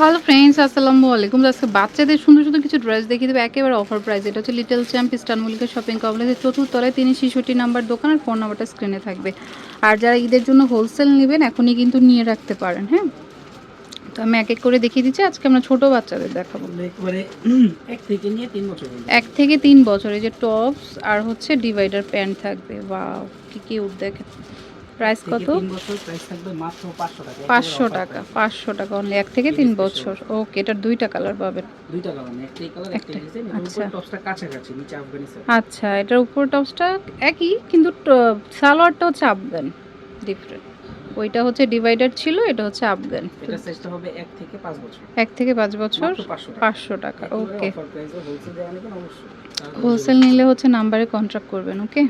Hello friends আসসালামু আলাইকুম। আজকে বাচ্চাদের সুন্দর সুন্দর কিছু ড্রেস দেখিয়ে দেবে। একেবারে অফার প্রাইস এটা হচ্ছে little champ Eastern Mallika shopping কমপ্লেক্সের চতুর্থ তলায় তিনি শিশুটি নাম্বার দোকান আর ফোন নাম্বারটা স্ক্রিনে থাকবে। আর যারা ঈদের জন্য হোলসেল নেবেন এখনই কিন্তু নিয়ে রাখতে পারেন হ্যাঁ? তো আমি এক এক করে দেখিয়ে দিচ্ছি। আজকে আমরা ছোট বাচ্চাদের দেখাবো। একবারে এক থেকে তিন বছর এক থেকে তিন বছর এই যে টপস আর হচ্ছে ডিভাইডার প্যান্ট থাকবে। ওয়াও কি কিউট দেখেন প্রাইস কত? পাঁচশো টাকা। পাঁচশো টাকা অনলি এক থেকে তিন বছর। ওকে এটার দুইটা কালার পাবেন। আচ্ছা। আচ্ছা এটার উপর টপসটা একই কিন্তু সালোয়ারটা হচ্ছে আফগান ডিফারেন্ট ওইটা হচ্ছে ডিভাইডার ছিল এটা হচ্ছে আফগান এটা সাইজটা হবে এক থেকে পাঁচ বছর। এক থেকে পাঁচ বছর? মাত্র পাঁচশো টাকা। ওকে অফার প্রাইসে হোলসেল নিলে হচ্ছে নাম্বারে কন্ট্যাক্ট করবেন ওকে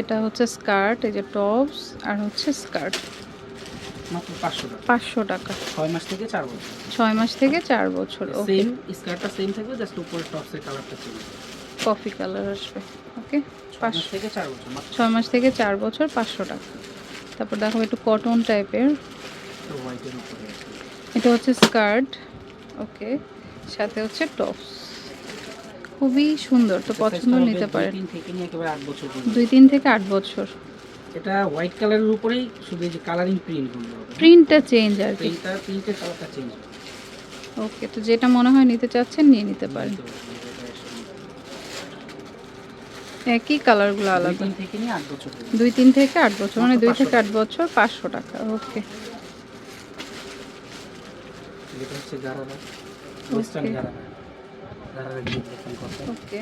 এটা হচ্ছে স্কার্ট এই যে টপস আর হচ্ছে স্কার্ট। মাত্র টাকা। পাঁচশো টাকা। ছয় মাস থেকে বছর। মাস থেকে বছর ওকে সেম স্কার্টটা সেম থাকবে জাস্ট উপরে টপসের কালারটা চেঞ্জ কফি কালার আসবে ওকে ছয় মাস পাঁচশো। থেকে চার বছর মাস থেকে বছর পাঁচশো টাকা। তারপর দেখো একটু কটন টাইপের এটা হচ্ছে স্কার্ট ওকে সাথে হচ্ছে টপস। খুবই সুন্দর তো পছন্দ নিতে পারেন। দুই তিন থেকে আট বছর। এটা হোয়াইট কালারের উপরেই শুধু যে কালারিং প্রিন্ট প্রিন্টটা চেঞ্জ আর কি। প্রিন্টটা প্রিন্টের কালারটা চেঞ্জ ওকে তো যেটা মনে হয় নিতে চাচ্ছেন নিয়ে নিতে পারেন। একই কালারগুলো আলাদা। দুই তিন থেকে আট বছর মানে দুই থেকে আট বছর পাঁচশো টাকা ওকে এটা হচ্ছে গারারা ওয়েস্টার্ন. গারারা। ওকে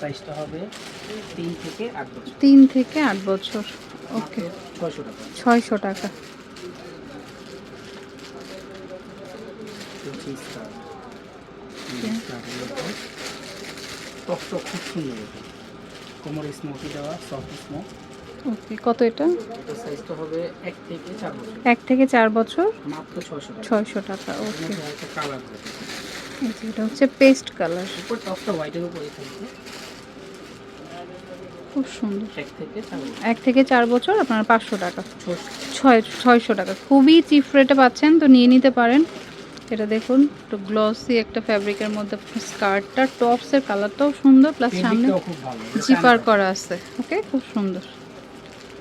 সাইজটা হবে তিন থেকে আট বছর। তিন থেকে আট বছর। ওকে ছয়শো টাকা। ছয়শো টাকা। খুব সুন্দর এটা। কোমরে স্মোকি দেওয়া সফট স্মোক ওকে কত এটা? এটা সাইজটা হবে এক থেকে চার বছর। এক থেকে চার বছর? মাত্র ছয়শো টাকা। ছয়শো টাকা এর ওকে কালার এটা হচ্ছে পেস্ট কালার। উপর টপটা হোয়াইটের উপরে থাকবে। খুব সুন্দর। এক থেকে চার বছর। আপনার পাঁচশো টাকা। ছয়। ছয়শো টাকা। খুবই চিপ রেটে পাচ্ছেন তো নিয়ে নিতে পারেন। এটা দেখুন একটু গ্লসি একটা ফ্যাব্রিকের মধ্যে স্কার্টটা টপসের কালারটাও সুন্দর প্লাস সামনে জিপার করা আছে। ওকে খুব সুন্দর।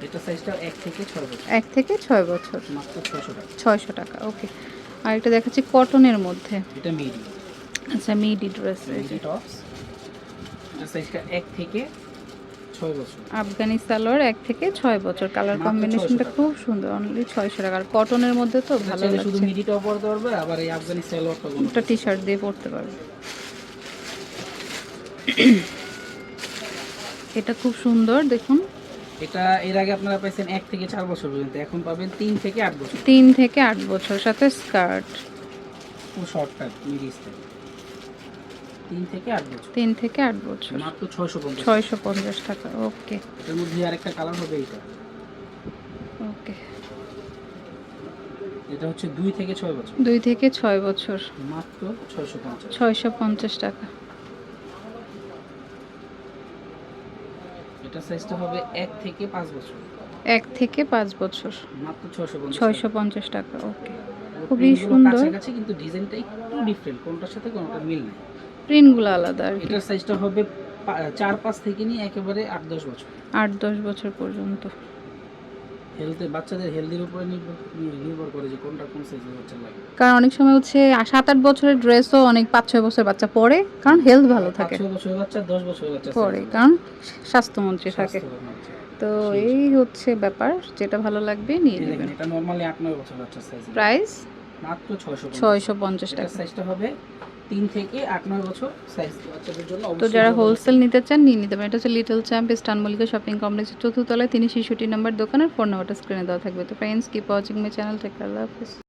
এটা সাইজটা এক থেকে ছয় বছর। এক থেকে ছয় বছর। মাত্র ছয়শো টাকা। ওকে আর এটা দেখাচ্ছি কটনের মধ্যে। এটা আচ্ছা মিডি ড্রেস টপস সাইজটা এক থেকে আফগানি সালোয়ার এক থেকে ছয় বছর। কালার কম্বিনেশনটা খুব সুন্দর অনলি ছয়শো টাকা। আর কটনের মধ্যে তো ভালো শুধু পরতে পারবে আবার এই আফগানি সালোয়ারটা একটা টি শার্ট দিয়ে পরতে পারবে। এটা খুব সুন্দর দেখুন। এটা এর আগে আপনারা পাইছেন এক থেকে চার বছর পর্যন্ত এখন পাবেন তিন থেকে আট বছর। তিন থেকে আট বছর সাথে স্কার্ট খুব শর্ট টাইপ মিডি স্টাইল তিন থেকে আট বছর। তিন থেকে আট বছর। মাত্র ছয়শো পঞ্চাশ। ছয়শো পঞ্চাশ টাকা ওকে। এর মধ্যে আরেকটা কালার হবে এইটা। ওকে। এটা হচ্ছে দুই থেকে ছয় বছর। দুই থেকে ছয় বছর। মাত্র ছয়শো পঞ্চাশ। ছয়শো পঞ্চাশ টাকা। এটা সাইজটা হবে এক থেকে পাঁচ বছর। এক থেকে পাঁচ বছর। মাত্র ছয়শো পঞ্চাশ টাকা। ওকে। খুবই সুন্দর। কাছাকাছি কিন্তু ডিজাইনটা একটু ডিফারেন্ট কোনটার সাথে কোনটার মিল নেই। প্রিন্টগুলো আলাদা আর এটার সাইজটা হবে চার পাঁচ থেকে নিয়ে একেবারে আট দশ বছর। আট দশ বছর পর্যন্ত। হেলথে বাচ্চাদের হেলদির উপরে নির্ভর নির্ভর করে যে কোনটা কোন সাইজের বাচ্চা লাগে। কারণ অনেক সময় হচ্ছে সাত আট বছরের ড্রেসও অনেক পাঁচ ছয় বছর বাচ্চা পরে কারণ হেলথ ভালো থাকে। ছয় বছরের বাচ্চা দশ বছরের বাচ্চা পরে কারণ স্বাস্থ্যমন্ত্রী থাকে। তো। এই হচ্ছে ব্যাপার যেটা ভালো লাগবে নিয়ে নেবেন। এটা নর্মালি আট নয় বছর বাচ্চার সাইজ প্রাইস মাত্র ছয়শো পঞ্চাশ টাকা। সাইজটা হবে তিন থেকে আট নয় বছর সাইজ বাচ্চাদের জন্য তো যারা হোলসেল নিতে চান নিয়ে নিতে পারেন। এটা হচ্ছে little champ Eastern Mallika shopping কমপ্লেক্সের চতুর্থ তলায় তিনি শিশুটি নাম্বার দোকানের ফোন নাম্বারটা স্ক্রিনে দেওয়া থাকবে। তো friends keep watching my channel take আল্লাহ হাফিজ।